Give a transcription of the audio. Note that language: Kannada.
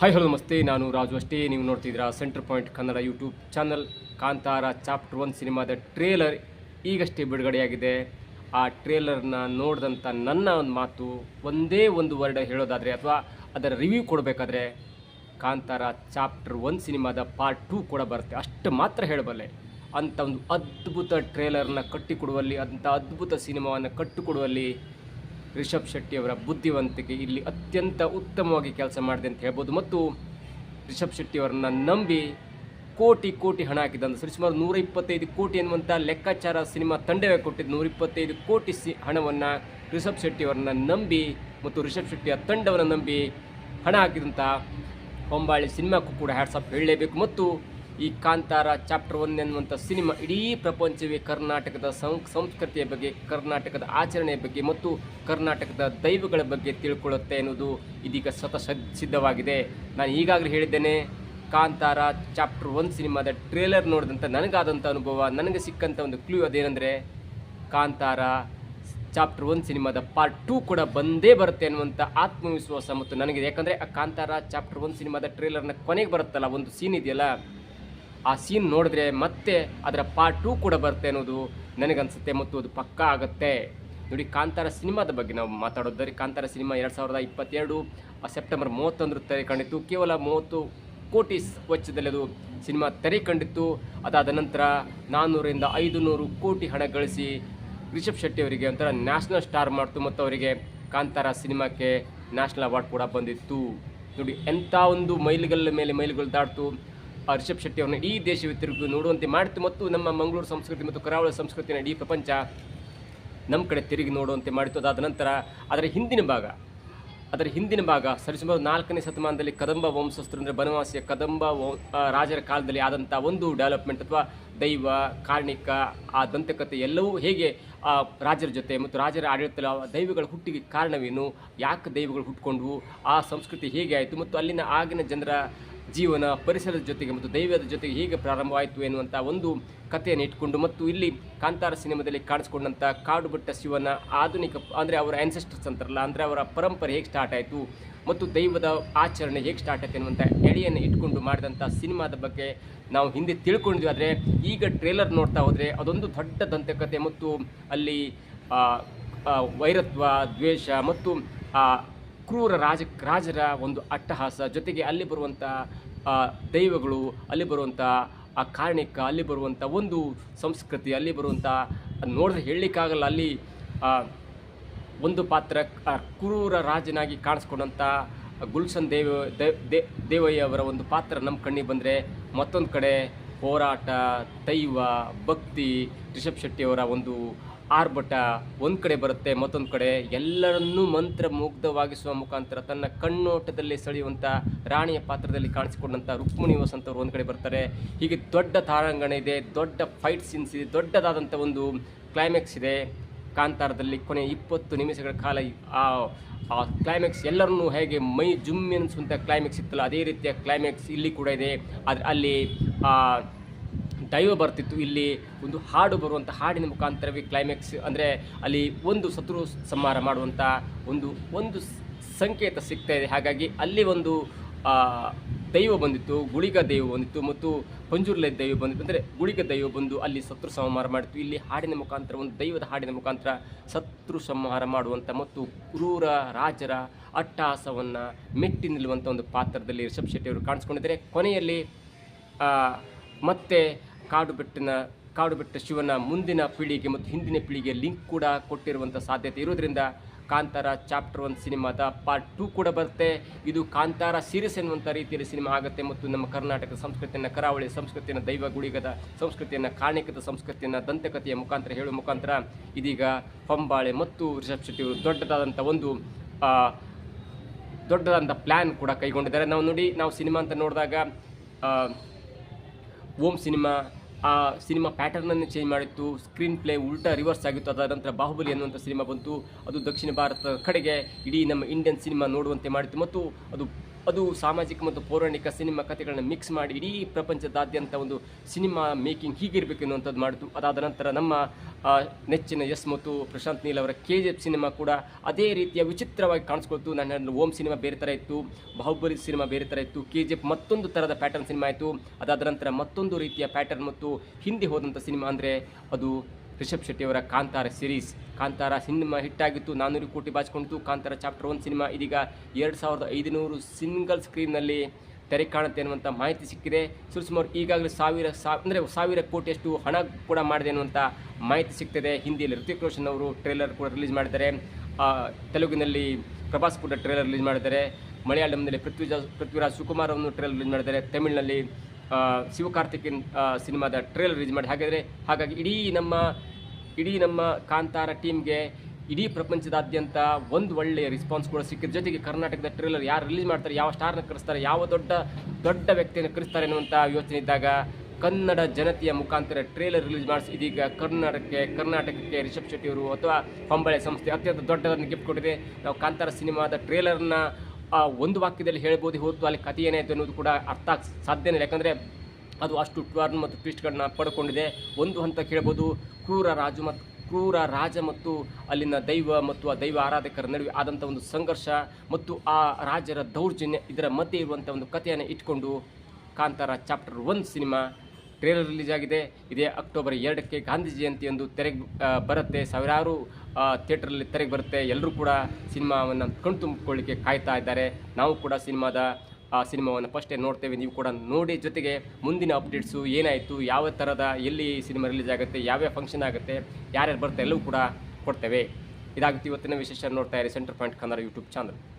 ಹಾಯ್ ಹಲೋ ನಮಸ್ತೆ. ನಾನು ರಾಜು ಅಷ್ಟೇ. ನೀವು ನೋಡ್ತಿದ್ದೀರಾ centre point Kannada YouTube channel Kantara chapter one ಸಿನಿಮಾದ ಟ್ರೇಲರ್ ಈಗಷ್ಟೇ ಬಿಡುಗಡೆಯಾಗಿದೆ. ಆ ಟ್ರೇಲರ್ನ ನೋಡಿದಂಥ ನನ್ನ ಒಂದು ಮಾತು, ಒಂದೇ ಒಂದು ವರ್ಡ್ ಹೇಳೋದಾದರೆ ಅಥವಾ ಅದರ ರಿವ್ಯೂ ಕೊಡಬೇಕಾದ್ರೆ ಕಾಂತಾರ ಚಾಪ್ಟರ್ ಒನ್ ಸಿನಿಮಾದ ಪಾರ್ಟ್ ಟೂ ಕೂಡ ಬರುತ್ತೆ. ಅಷ್ಟು ಮಾತ್ರ ಹೇಳಬಲ್ಲೆ. ಅಂಥ ಒಂದು ಅದ್ಭುತ ಟ್ರೇಲರ್ನ ಕಟ್ಟಿಕೊಡುವಲ್ಲಿ ಅಂಥ ಅದ್ಭುತ ಸಿನಿಮಾವನ್ನು ಕಟ್ಟಿಕೊಡುವಲ್ಲಿ ರಿಷಬ್ ಶೆಟ್ಟಿಯವರ ಬುದ್ಧಿವಂತಿಕೆ ಇಲ್ಲಿ ಅತ್ಯಂತ ಉತ್ತಮವಾಗಿ ಕೆಲಸ ಮಾಡಿದೆ ಅಂತ ಹೇಳ್ಬೋದು. ಮತ್ತು ರಿಷಬ್ ಶೆಟ್ಟಿಯವರನ್ನ ನಂಬಿ ಕೋಟಿ ಕೋಟಿ ಹಣ ಹಾಕಿದ್ದ ಸರಿ ಸುಮಾರು ನೂರ ಇಪ್ಪತ್ತೈದು ಕೋಟಿ ಎನ್ನುವಂಥ ಲೆಕ್ಕಾಚಾರ ಸಿನಿಮಾ ತಂಡವೇ ಕೊಟ್ಟಿದ್ದು. ನೂರ ಇಪ್ಪತ್ತೈದು ಕೋಟಿ ಸಿ ಹಣವನ್ನು ರಿಷಬ್ ಶೆಟ್ಟಿಯವರನ್ನ ನಂಬಿ ಮತ್ತು ರಿಷಬ್ ಶೆಟ್ಟಿಯ ತಂಡವನ್ನು ನಂಬಿ ಹಣ ಹಾಕಿದಂಥ ಹೊಂಬಾಳಿ ಸಿನಿಮಾಕ್ಕೂ ಕೂಡ ಹ್ಯಾಟ್ಸಪ್ ಹೇಳಲೇಬೇಕು. ಮತ್ತು ಈ ಕಾಂತಾರ ಚಾಪ್ಟರ್ ಒನ್ ಎನ್ನುವಂಥ ಸಿನಿಮಾ ಇಡೀ ಪ್ರಪಂಚವೇ ಕರ್ನಾಟಕದ ಸಂಸ್ಕೃತಿಯ ಬಗ್ಗೆ, ಕರ್ನಾಟಕದ ಆಚರಣೆಯ ಬಗ್ಗೆ ಮತ್ತು ಕರ್ನಾಟಕದ ದೈವಗಳ ಬಗ್ಗೆ ತಿಳ್ಕೊಳ್ಳುತ್ತೆ ಎನ್ನುವುದು ಇದೀಗ ಸ್ವತಃ ಸದ್- ಸಿದ್ಧವಾಗಿದೆ. ನಾನು ಈಗಾಗಲೇ ಹೇಳಿದ್ದೇನೆ, ಕಾಂತಾರ ಚಾಪ್ಟರ್ ಒನ್ ಸಿನಿಮಾದ ಟ್ರೇಲರ್ ನೋಡಿದಂಥ ನನಗಾದಂಥ ಅನುಭವ, ನನಗೆ ಸಿಕ್ಕಂಥ ಒಂದು ಕ್ಲೂ ಅದೇನೆಂದರೆ ಕಾಂತಾರ ಚಾಪ್ಟರ್ ಒನ್ ಸಿನಿಮಾದ ಪಾರ್ಟ್ ಟೂ ಕೂಡ ಬಂದೇ ಬರುತ್ತೆ ಅನ್ನುವಂಥ ಆತ್ಮವಿಶ್ವಾಸ ಮತ್ತು ನನಗಿದೆ. ಯಾಕಂದರೆ ಆ ಕಾಂತಾರ ಚಾಪ್ಟರ್ ಒನ್ ಸಿನಿಮಾದ ಟ್ರೇಲರ್ನ ಕೊನೆಗೆ ಬರುತ್ತಲ್ಲ, ಒಂದು ಸೀನ್ ಇದೆಯಲ್ಲ ಆ ಸೀನ್ ನೋಡಿದ್ರೆ ಮತ್ತೆ ಅದರ ಪಾರ್ಟ್ ಟೂ ಕೂಡ ಬರುತ್ತೆ ಅನ್ನೋದು ನನಗನ್ಸುತ್ತೆ ಮತ್ತು ಅದು ಪಕ್ಕಾ ಆಗುತ್ತೆ. ನೋಡಿ, ಕಾಂತಾರ ಸಿನಿಮಾದ ಬಗ್ಗೆ ನಾವು ಮಾತಾಡೋದಾದ್ರೆ, ಕಾಂತಾರ ಸಿನಿಮಾ ಎರಡು ಸಾವಿರದ ಇಪ್ಪತ್ತೆರಡು ಸೆಪ್ಟೆಂಬರ್ ಮೂವತ್ತೊಂದರ ತೆರೆ ಕಂಡಿತ್ತು. ಕೇವಲ ಮೂವತ್ತು ಕೋಟಿ ವೆಚ್ಚದಲ್ಲಿ ಅದು ಸಿನಿಮಾ ತೆರೆ ಕಂಡಿತ್ತು. ಅದಾದ ನಂತರ ನಾನ್ನೂರಿಂದ ಐದು ನೂರು ಕೋಟಿ ಹಣ ಗಳಿಸಿ ರಿಷಬ್ ಶೆಟ್ಟಿ ಅವರಿಗೆ ಒಂಥರ ನ್ಯಾಷನಲ್ ಸ್ಟಾರ್ ಮಾಡ್ತು ಮತ್ತು ಅವರಿಗೆ ಕಾಂತಾರ ಸಿನಿಮಾಕ್ಕೆ ನ್ಯಾಷನಲ್ ಅವಾರ್ಡ್ ಕೂಡ ಬಂದಿತ್ತು. ನೋಡಿ, ಎಂಥ ಒಂದು ಮೈಲುಗಲ್ಲ ಮೇಲೆ ಮೈಲುಗಳು ದಾಟ್ತು. ಆ ರಿಷಬ್ ಶೆಟ್ಟಿ ಈ ಇಡೀ ದೇಶವೇ ತಿರುಗಿ ನೋಡುವಂತೆ ಮಾಡಿತು ಮತ್ತು ನಮ್ಮ ಮಂಗಳೂರು ಸಂಸ್ಕೃತಿ ಮತ್ತು ಕರಾವಳಿ ಸಂಸ್ಕೃತಿಯ ಇಡೀ ಪ್ರಪಂಚ ನಮ್ಮ ಕಡೆ ತಿರುಗಿ ನೋಡುವಂತೆ ಮಾಡಿತು. ಅದಾದ ನಂತರ ಅದರ ಹಿಂದಿನ ಭಾಗ, ಅದರ ಹಿಂದಿನ ಭಾಗ ಸರಿಸುಮಾರು ನಾಲ್ಕನೇ ಶತಮಾನದಲ್ಲಿ ಕದಂಬ ವಂಶಸ್ಥರು ಅಂದರೆ ಬನವಾಸಿಯ ಕದಂಬ ರಾಜರ ಕಾಲದಲ್ಲಿ ಆದಂಥ ಒಂದು ಡೆವಲಪ್ಮೆಂಟ್ ಅಥವಾ ದೈವ, ಕಾರ್ಣಿಕ, ಆ ದಂತಕತೆ ಎಲ್ಲವೂ ಹೇಗೆ, ಆ, ರಾಜರ ಜೊತೆ ಮತ್ತು ರಾಜರ ಆಡಳಿತದಲ್ಲಿ ಆ ದೈವಗಳ ಹುಟ್ಟಿಗೆ ಕಾರಣವೇನು, ಯಾಕೆ ದೈವಗಳು ಹುಟ್ಕೊಂಡ್ವು, ಆ ಸಂಸ್ಕೃತಿ ಹೇಗೆ ಆಯಿತು ಮತ್ತು ಅಲ್ಲಿನ ಆಗಿನ ಜನರ ಜೀವನ ಪರಿಸರದ ಜೊತೆಗೆ ಮತ್ತು ದೈವದ ಜೊತೆಗೆ ಹೇಗೆ ಪ್ರಾರಂಭವಾಯಿತು ಎನ್ನುವಂಥ ಒಂದು ಕಥೆಯನ್ನು ಇಟ್ಕೊಂಡು ಮತ್ತು ಇಲ್ಲಿ ಕಾಂತಾರ ಸಿನಿಮಾದಲ್ಲಿ ಕಾಣಿಸ್ಕೊಂಡಂಥ ಕಾಡು ಬೆಟ್ಟ ಶಿವನ ಆಧುನಿಕ ಅಂದರೆ ಅವರ ಆ್ಯನ್ಸೆಸ್ಟರ್ಸ್ ಅಂತಾರಲ್ಲ, ಅಂದರೆ ಅವರ ಪರಂಪರೆ ಹೇಗೆ ಸ್ಟಾರ್ಟ್ ಆಯಿತು ಮತ್ತು ದೈವದ ಆಚರಣೆ ಹೇಗೆ ಸ್ಟಾರ್ಟ್ ಆಯಿತು ಎನ್ನುವಂಥ ಎಳೆಯನ್ನು ಇಟ್ಕೊಂಡು ಮಾಡಿದಂಥ ಸಿನಿಮಾದ ಬಗ್ಗೆ ನಾವು ಹಿಂದೆ ತಿಳ್ಕೊಂಡಿದ್ವಿ. ಆದರೆ ಈಗ ಟ್ರೇಲರ್ ನೋಡ್ತಾ ಹೋದರೆ ಅದೊಂದು ದೊಡ್ಡ ದಂತಕತೆ ಮತ್ತು ಅಲ್ಲಿ ವೈರತ್ವ, ದ್ವೇಷ ಮತ್ತು ಕ್ರೂರ ರಾಜ ರಾಜರ ಒಂದು ಅಟ್ಟಹಾಸ ಜೊತೆಗೆ ಅಲ್ಲಿ ಬರುವಂಥ ದೈವಗಳು, ಅಲ್ಲಿ ಬರುವಂಥ ಆ ಕಾರಣಿಕ ಅಲ್ಲಿ ಬರುವಂಥ ಒಂದು ಸಂಸ್ಕೃತಿ, ಅಲ್ಲಿ ಬರುವಂಥ ನೋಡಿದ್ರೆ ಹೇಳಲಿಕ್ಕಾಗಲ್ಲ, ಅಲ್ಲಿ ಒಂದು ಪಾತ್ರ ಕ್ರೂರ ರಾಜನಾಗಿ ಕಾಣಿಸ್ಕೊಂಡಂಥ ಗುಲ್ಸನ್ ದೇವ, ದೇ- ದೇ- ದೇವಯ್ಯ ಅವರ ಒಂದು ಪಾತ್ರ ನಮ್ಮ ಕಣ್ಣಿಗೆ ಬಂದರೆ ಮತ್ತೊಂದು ಕಡೆ ಹೋರಾಟ, ದೈವ, ಭಕ್ತಿ, ರಿಷಬ್ ಶೆಟ್ಟಿಯವರ ಒಂದು ಆರ್ಭಟ ಒಂದು ಕಡೆ ಬರುತ್ತೆ, ಮತ್ತೊಂದು ಕಡೆ ಎಲ್ಲರನ್ನೂ ಮಂತ್ರ ಮುಗ್ಧವಾಗಿಸುವ ಮುಖಾಂತರ ತನ್ನ ಕಣ್ಣೋಟದಲ್ಲಿ ಸೆಳೆಯುವಂಥ ರಾಣಿಯ ಪಾತ್ರದಲ್ಲಿ ಕಾಣಿಸಿಕೊಂಡಂಥ ರುಕ್ಮಿಣಿ ವಸಂತ ಅವರು ಒಂದು ಕಡೆ ಬರ್ತಾರೆ. ಹೀಗೆ ದೊಡ್ಡ ತಾರಾಂಗಣ ಇದೆ, ದೊಡ್ಡ ಫೈಟ್ ಸೀನ್ಸ್ ಇದೆ ದೊಡ್ಡದಾದಂಥ ಒಂದು ಕ್ಲೈಮ್ಯಾಕ್ಸ್ ಇದೆ. ಕಾಂತಾರದಲ್ಲಿ ಕೊನೆ ಇಪ್ಪತ್ತು ನಿಮಿಷಗಳ ಕಾಲ ಆ ಆ ಕ್ಲೈಮ್ಯಾಕ್ಸ್ ಎಲ್ಲರನ್ನೂ ಹೇಗೆ ಮೈ ಜುಮ್ ಅನಿಸುವಂಥ ಕ್ಲೈಮ್ಯಾಕ್ಸ್ ಇತ್ತಲ್ಲ, ಅದೇ ರೀತಿಯ ಕ್ಲೈಮ್ಯಾಕ್ಸ್ ಇಲ್ಲಿ ಕೂಡ ಇದೆ. ಅದು ಅಲ್ಲಿ, ಆ ದೈವ ಬರ್ತಿತ್ತು. ಇಲ್ಲಿ ಒಂದು ಹಾಡು ಬರುವಂಥ ಹಾಡಿನ ಮುಖಾಂತರವೇ ಕ್ಲೈಮ್ಯಾಕ್ಸ್ ಅಂದರೆ ಅಲ್ಲಿ ಒಂದು ಶತ್ರು ಸಂಹಾರ ಮಾಡುವಂಥ ಒಂದು ಒಂದು ಸಂಕೇತ ಸಿಗ್ತಾ ಇದೆ. ಹಾಗಾಗಿ ಅಲ್ಲಿ ಒಂದು ದೈವ ಬಂದಿತ್ತು, ಗುಳಿಗ ದೈವ ಬಂದಿತ್ತು ಮತ್ತು ಪಂಜುರ್ಲೆ ದೈವ ಬಂದಿತ್ತು. ಅಂದರೆ ಗುಳಿಗ ದೈವ ಬಂದು ಅಲ್ಲಿ ಶತ್ರು ಸಂಹಾರ ಮಾಡಿತ್ತು. ಇಲ್ಲಿ ಹಾಡಿನ ಮುಖಾಂತರ, ಒಂದು ದೈವದ ಹಾಡಿನ ಮುಖಾಂತರ ಶತ್ರು ಸಂಹಾರ ಮಾಡುವಂಥ ಮತ್ತು ಕ್ರೂರ ರಾಜರ ಅಟ್ಟಹಾಸವನ್ನು ಮೆಟ್ಟಿ ನಿಲ್ಲುವಂಥ ಒಂದು ಪಾತ್ರದಲ್ಲಿ ರಿಷಬ್ ಶೆಟ್ಟಿಯವರು ಕಾಣಿಸ್ಕೊಂಡಿದ್ದಾರೆ. ಕೊನೆಯಲ್ಲಿ ಮತ್ತೆ ಕಾಡು ಬೆಟ್ಟಿನ ಕಾಡು ಬೆಟ್ಟ ಶಿವನ ಮುಂದಿನ ಪೀಳಿಗೆ ಮತ್ತು ಹಿಂದಿನ ಪೀಳಿಗೆ ಲಿಂಕ್ ಕೂಡ ಕೊಟ್ಟಿರುವಂಥ ಸಾಧ್ಯತೆ ಇರೋದ್ರಿಂದ ಕಾಂತಾರ ಚಾಪ್ಟರ್ ಒನ್ ಸಿನಿಮಾದ ಪಾರ್ಟ್ ಟೂ ಕೂಡ ಬರುತ್ತೆ. ಇದು ಕಾಂತಾರ ಸೀರೀಸ್ ಎನ್ನುವಂಥ ರೀತಿಯಲ್ಲಿ ಸಿನಿಮಾ ಆಗುತ್ತೆ ಮತ್ತು ನಮ್ಮ ಕರ್ನಾಟಕದ ಸಂಸ್ಕೃತಿಯನ್ನು, ಕರಾವಳಿ ಸಂಸ್ಕೃತಿಯನ್ನು, ದೈವ ಗುಳಿಗದ ಸಂಸ್ಕೃತಿಯನ್ನು, ಕಾಣಿಕದ ಸಂಸ್ಕೃತಿಯನ್ನು, ದಂತಕಥೆಯ ಮುಖಾಂತರ ಹೇಳುವ ಮುಖಾಂತರ ಇದೀಗ ಪಂಬಾಳೆ ಮತ್ತು ರಿಷಬ್ ಶೆಟ್ಟಿ ದೊಡ್ಡದಾದಂಥ ಒಂದು ದೊಡ್ಡದಾದಂಥ ಪ್ಲ್ಯಾನ್ ಕೂಡ ಕೈಗೊಂಡಿದ್ದಾರೆ. ನಾವು ನೋಡಿ, ನಾವು ಸಿನಿಮಾ ಅಂತ ನೋಡಿದಾಗ ಓಂ ಸಿನಿಮಾ ಆ ಸಿನಿಮಾ ಪ್ಯಾಟರ್ನನ್ನು ಚೇಂಜ್ ಮಾಡಿತ್ತು, ಸ್ಕ್ರೀನ್ ಪ್ಲೇ ಉಲ್ಟಾ ರಿವರ್ಸ್ ಆಗಿತ್ತು ಅದರ ನಂತರ ಬಾಹುಬಲಿ ಅನ್ನುವಂಥ ಸಿನಿಮಾ ಬಂತು. ಅದು ದಕ್ಷಿಣ ಭಾರತದ ಕಡೆಗೆ ಇಡೀ ನಮ್ಮ ಇಂಡಿಯನ್ ಸಿನಿಮಾ ನೋಡುವಂತೆ ಮಾಡಿತ್ತು. ಮತ್ತು ಅದು ಅದು ಸಾಮಾಜಿಕ ಮತ್ತು ಪೌರಾಣಿಕ ಸಿನಿಮಾ ಕಥೆಗಳನ್ನ ಮಿಕ್ಸ್ ಮಾಡಿ ಇಡೀ ಪ್ರಪಂಚದಾದ್ಯಂತ ಒಂದು ಸಿನಿಮಾ ಮೇಕಿಂಗ್ ಹೀಗಿರಬೇಕು ಎನ್ನುವಂಥದ್ದು ಮಾಡಿತು. ಅದಾದ ನಂತರ ನಮ್ಮ ನೆಚ್ಚಿನ ಎಸ್ ಮತ್ತು ಪ್ರಶಾಂತ್ ನೀಲ್ ಅವರ ಕೆ ಜಿ ಎಫ್ ಸಿನಿಮಾ ಕೂಡ ಅದೇ ರೀತಿಯ ವಿಚಿತ್ರವಾಗಿ ಕಾಣಿಸ್ಕೊಳ್ತು. ನನ್ನ ಓಮ್ ಸಿನಿಮಾ ಬೇರೆ ಥರ ಇತ್ತು, ಬಾಹುಬಲಿ ಸಿನಿಮಾ ಬೇರೆ ಥರ ಇತ್ತು ಕೆ ಜಿ ಎಫ್ ಮತ್ತೊಂದು ಥರದ ಪ್ಯಾಟರ್ನ್ ಸಿನಿಮಾ ಆಯಿತು. ಅದಾದ ನಂತರ ಮತ್ತೊಂದು ರೀತಿಯ ಪ್ಯಾಟರ್ನ್ ಮತ್ತು ಹಿಂದೆ ಹೋದಂಥ ಸಿನಿಮಾ ಅಂದರೆ ಅದು ರಿಷಬ್ ಶೆಟ್ಟಿಯವರ ಕಾಂತಾರ ಸಿರೀಸ್ ಕಾಂತಾರ ಸಿನಿಮಾ ಹಿಟ್ಟಾಗಿತ್ತು. ನಾನ್ನೂರು ಕೋಟಿ ಬಾಚಿಕೊಂಡಿತು ಕಾಂತಾರ ಚಾಪ್ಟರ್ ಒನ್ ಸಿನಿಮಾ. ಇದೀಗ ಎರಡು ಸಾವಿರದ ಐದುನೂರು ಸಿಂಗಲ್ ಸ್ಕ್ರೀನ್ನಲ್ಲಿ ತೆರೆ ಕಾಣುತ್ತೆ ಅನ್ನುವಂಥ ಮಾಹಿತಿ ಸಿಕ್ಕಿದೆ. ಸುಮಾರು ಈಗಾಗಲೇ ಸಾವಿರ ಸಾ, ಅಂದರೆ ಸಾವಿರ ಕೋಟಿಯಷ್ಟು ಹಣ ಕೂಡ ಮಾಡಿದೆ ಅನ್ನುವಂಥ ಮಾಹಿತಿ ಸಿಗ್ತದೆ ಹಿಂದಿಯಲ್ಲಿ ಋತಿಕ್ ರೋಷನ್ ಅವರು ಟ್ರೇಲರ್ ಕೂಡ ರಿಲೀಸ್ ಮಾಡಿದ್ದಾರೆ. ತೆಲುಗಿನಲ್ಲಿ ಪ್ರಭಾಸ್ ಕೂಡ ಟ್ರೇಲರ್ ರಿಲೀಸ್ ಮಾಡಿದ್ದಾರೆ. ಮಲಯಾಳಂನಲ್ಲಿ ಪೃಥ್ವಿರಾಜ್ ಪೃಥ್ವಿರಾಜ್ ಸುಕುಮಾರ್ ಅವರನ್ನು ಟ್ರೇಲರ್ ರಿಲೀಸ್ ಮಾಡಿದ್ದಾರೆ. ತಮಿಳಿನಲ್ಲಿ ಆ, ಸಿನಿಮಾದ ಟ್ರೇಲರ್ ರಿಲೀಸ್ ಮಾಡಿ. ಹಾಗಾದರೆ ಹಾಗಾಗಿ ಇಡೀ ನಮ್ಮ ಇಡೀ ನಮ್ಮ ಕಾಂತಾರ ಟೀಮ್ಗೆ ಇಡೀ ಪ್ರಪಂಚದಾದ್ಯಂತ ಒಂದು ಒಳ್ಳೆಯ ರೆಸ್ಪಾನ್ಸ್ ಕೂಡ ಸಿಕ್ಕಿದ. ಜೊತೆಗೆ ಕರ್ನಾಟಕದ ಟ್ರೇಲರ್ ಯಾರು ರಿಲೀಸ್ ಮಾಡ್ತಾರೆ ಯಾವ ಸ್ಟಾರ್ನ ಕರೆಸ್ತಾರೆ ಯಾವ ದೊಡ್ಡ ದೊಡ್ಡ ವ್ಯಕ್ತಿಯನ್ನು ಕರೆಸ್ತಾರೆ ಅನ್ನುವಂಥ ಯೋಚನೆ ಇದ್ದಾಗ ಕನ್ನಡ ಜನತೆಯ ಮುಖಾಂತರ ಟ್ರೇಲರ್ ರಿಲೀಸ್ ಮಾಡಿಸಿ ಇದೀಗ ಕರ್ನಾಟಕಕ್ಕೆ ಕರ್ನಾಟಕಕ್ಕೆ ರಿಷಬ್ ಶೆಟ್ಟಿಯವರು ಅಥವಾ ಪಂಬಳೆ ಸಂಸ್ಥೆ ಅತ್ಯಂತ ದೊಡ್ಡದನ್ನು ಗಿಫ್ಟ್ ಕೊಟ್ಟಿದೆ. ನಾವು ಕಾಂತಾರ ಸಿನಿಮಾದ ಟ್ರೇಲರ್ನ ಆ ಒಂದು ವಾಕ್ಯದಲ್ಲಿ ಹೇಳ್ಬೋದು ಹೊತ್ತು ಅಲ್ಲಿ ಕಥೆ ಏನಾಯಿತು ಅನ್ನೋದು ಕೂಡ ಅರ್ಥ ಸಾಧ್ಯನೇ ಯಾಕಂದರೆ ಅದು ಅಷ್ಟು ಟ್ವರ್ನ್ ಮತ್ತು ಟ್ವಿಸ್ಟ್ಗಳನ್ನ ಪಡ್ಕೊಂಡಿದೆ. ಒಂದು ಹಂತ ಕೇಳ್ಬೋದು, ಕ್ರೂರ ರಾಜು ಮತ್ತು ಕ್ರೂರ ರಾಜ ಮತ್ತು ಅಲ್ಲಿನ ದೈವ ಮತ್ತು ಆ ದೈವ ಆರಾಧಕರ ನಡುವೆ ಆದಂಥ ಒಂದು ಸಂಘರ್ಷ ಮತ್ತು ಆ ರಾಜರ ದೌರ್ಜನ್ಯ ಇದರ ಮಧ್ಯೆ ಇರುವಂಥ ಒಂದು ಕಥೆಯನ್ನು ಇಟ್ಕೊಂಡು Kantara chapter one cinema trailer release ಆಗಿದೆ. ಇದೇ ಅಕ್ಟೋಬರ್ ಎರಡಕ್ಕೆ ಗಾಂಧಿ ಜಯಂತಿಯಂದು ತೆರೆಗೆ ಬರುತ್ತೆ. ಸಾವಿರಾರು ಥಿಯೇಟ್ರಲ್ಲಿ ತೆರೆಗೆ ಬರುತ್ತೆ. ಎಲ್ಲರೂ ಕೂಡ ಸಿನಿಮಾವನ್ನು ಕಣ್ತುಂಬಿಕೊಳ್ಳಿಕ್ಕೆ ಕಾಯ್ತಾ ಇದ್ದಾರೆ. ನಾವು ಕೂಡ ಸಿನಿಮಾದ, ಆ, ಸಿನಿಮಾವನ್ನು ಫಸ್ಟೇ ನೋಡ್ತೇವೆ. ನೀವು ಕೂಡ ನೋಡಿ. ಜೊತೆಗೆ ಮುಂದಿನ ಅಪ್ಡೇಟ್ಸು ಏನಾಯಿತು, ಯಾವ ಥರದ, ಎಲ್ಲಿ ಸಿನಿಮಾ ರಿಲೀಸ್ ಆಗುತ್ತೆ, ಯಾವ್ಯಾವ ಫಂಕ್ಷನ್ ಆಗುತ್ತೆ, ಯಾರ್ಯಾರು ಬರುತ್ತೆ ಎಲ್ಲವೂ ಕೂಡ ಕೊಡ್ತೇವೆ. ಇದಾಗುತ್ತೆ ಇವತ್ತಿನ ವಿಶೇಷ ನೋಡ್ತಾ ಇರಿ centre point Kannada YouTube channel.